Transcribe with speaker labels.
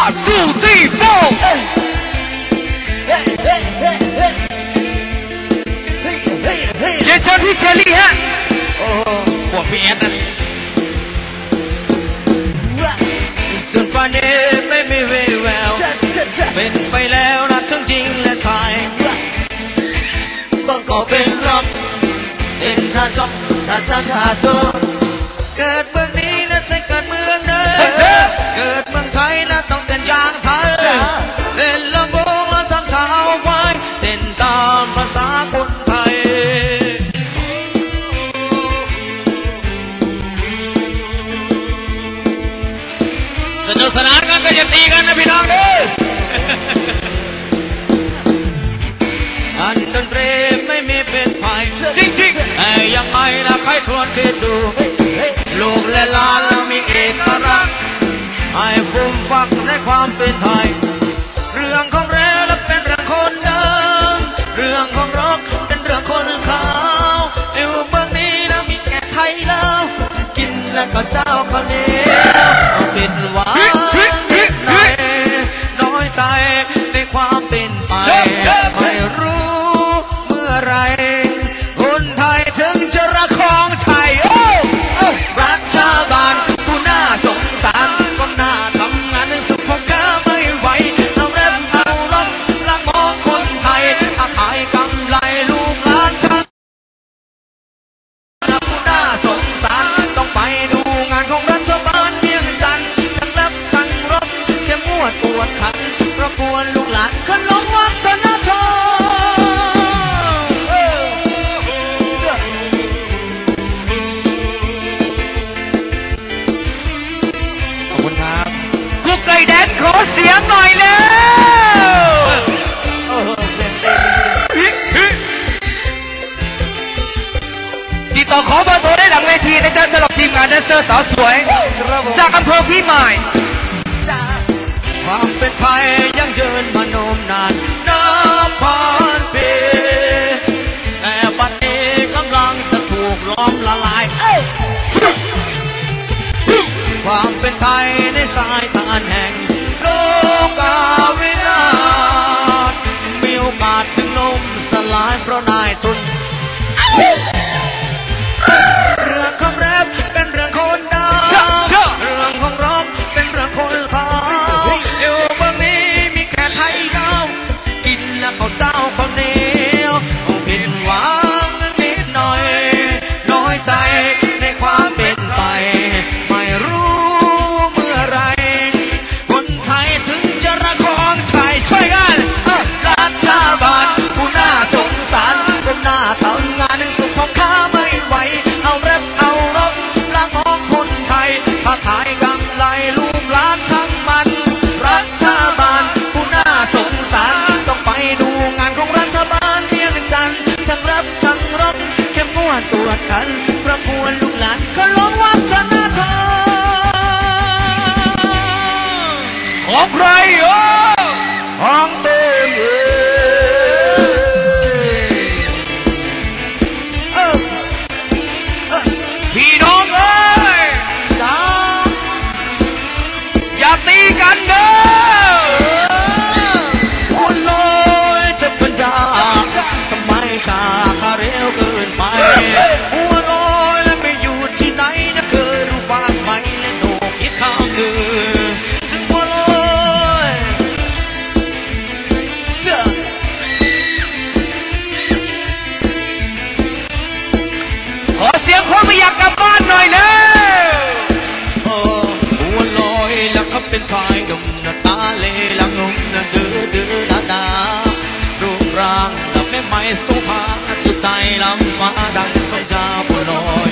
Speaker 1: one two three four
Speaker 2: เฮ้เฮ้เฮ้เฮ้เฮ้เฮ้เฮ้
Speaker 1: เรียนเชิญพี่เคลลี่ฮะ
Speaker 2: โอ้โห
Speaker 1: พวกพี่แอดนั่น
Speaker 2: ว้า
Speaker 3: ส่วนป่านนี้ไม่มีวี่แวว
Speaker 2: ชะชะชะ
Speaker 3: เป็นไปแล้วนะทั้งจริงและชาย
Speaker 2: ว้าบางก
Speaker 3: ก็
Speaker 2: อก
Speaker 3: เป็นรักเป็นท่าชอบท่าชาท่าเธอเกิดเมือ
Speaker 1: สนานกันก็จะตีกันนะพี่น้องเด้อ
Speaker 3: อันดนตรีไม่มีเป็นภัย
Speaker 1: จริงจริง
Speaker 3: แต่ยังไงนะใครควรคิดดูลูกและหลานเรามีเอกลักษณ์ให้ฟุ่มฟักในความเป็นไทย เรื่องของเรวและเป็นเรื่องคนเดิมเรื่องของรอกเป็นเรื่องคนขาวอยู่เมืองนี้นะมีแก่ไทยแล้ว กินแล้วก็เจ้าข้าวเหนียวเป็นหวาน ติดต่
Speaker 2: อ
Speaker 3: ขอ
Speaker 1: เบอร์โทรได้หลังเวทีนะจ๊ะสำหรับทีมงานแดนเซอร์สาวสวย
Speaker 2: ครับผม
Speaker 1: จากอำเภอพี่ใหม่
Speaker 2: จ้า
Speaker 3: ความเป็นไทยยังยืนมานมนานนับพันปีแต่ปัจนี้กำลังจะถูกล้อมละลาย ความเป็นไทยในสายทานแห่งโลกาวินาศมีโอกาสถึงลมสลายเพราะนายทุน ยค้าขายกำไรลูกหลานทั้งมัน รัฐบาลผู้น่าสงสารต้องไปดูงานของรัฐบาลเพียงจันทร์ทั้งรับทั้งรับเข้มงวดตรวจคันประมวลลูกหลานก็ล้องวัฒนธรรม
Speaker 1: ของใครโอ้
Speaker 3: ขอ ปร่างแล